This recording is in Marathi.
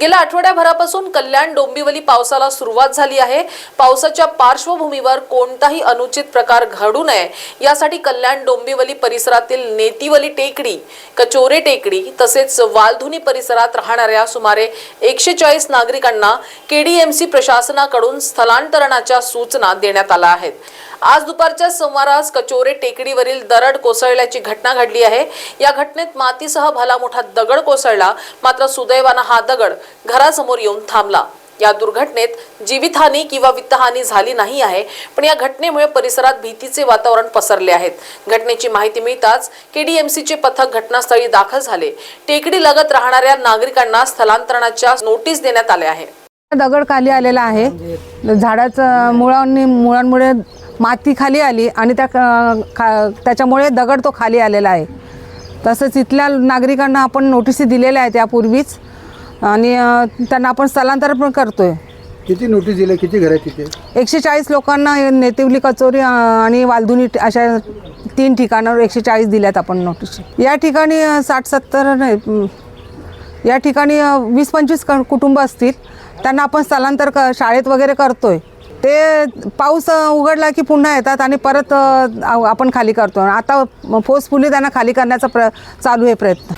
गेल्या आठवड्याभरापासून कल्याण डोंबिवली पावसाला सुरुवात झाली आहे. पावसाच्या पार्श्वभूमीवर कोणताही अनुचित प्रकार घडू नये. यासाठी कल्याण डोंबिवली परिसरातील नेतिवली टेकडी कचोरे टेकडी तसेच वालधुनी परिसरात राहणाऱ्या सुमारे एकशे चाळीस नागरिकांना केडीएमसी प्रशासनाकडून स्थलांतरणाच्या सूचना देण्यात आल्या आहेत. आज दुपारच्या सुमारास कचोरे टेकडीवरील दरड कोसळल्याची घटना घडली आहे. या घटनेत मातीसह भला मोठा दगड कोसळला. मात्र सुदैवानं हा दगड घरासमोर येऊन थांबला. या दुर्घटनेत जीवितहानी किंवा वित्तहानी झाली नाही आहे पण या घटनेमुळे परिसरात भीतीचे वातावरण पसरले आहेत घटनेची माहिती मिळताच केडीएमसीचे पथक घटनास्थळी दाखल झाले. टेकडी लगत राहणाऱ्या नागरिकांना स्थलांतरणाच्या नोटीस देण्यात आल्या आहे. दगड खाली आलेला आहे. झाडाचं मुळांनी मुळांमुळे माती खाली आली आणि त्या खा त्याच्यामुळे दगड तो खाली आलेला आहे. तसंच इथल्या नागरिकांना आपण नोटिसी दिलेल्या आहेत यापूर्वीच. आणि त्यांना आपण स्थलांतर पण करतोय. किती नोटीस दिल्या? किती घर आहेत तिथे? एकशे चाळीस लोकांना नेतिवली कचोरी अ, आणि वालधुनी ट- अशा तीन ठिकाणावर एकशे चाळीस दिल्यात आपण नोटीस. या ठिकाणी साठ सत्तर नाही या ठिकाणी अ, वीस पंचवीस क- कुटुंब असतील. त्यांना आपण स्थलांतर क शाळेत वगैरे करतोय. ते पाऊस अ, उघडला की पुन्हा येतात आणि परत अ, आ- आपण खाली करतो. आता फोर्सफुली त्यांना खाली करण्याचा प्र चालू आहे प्रयत्न.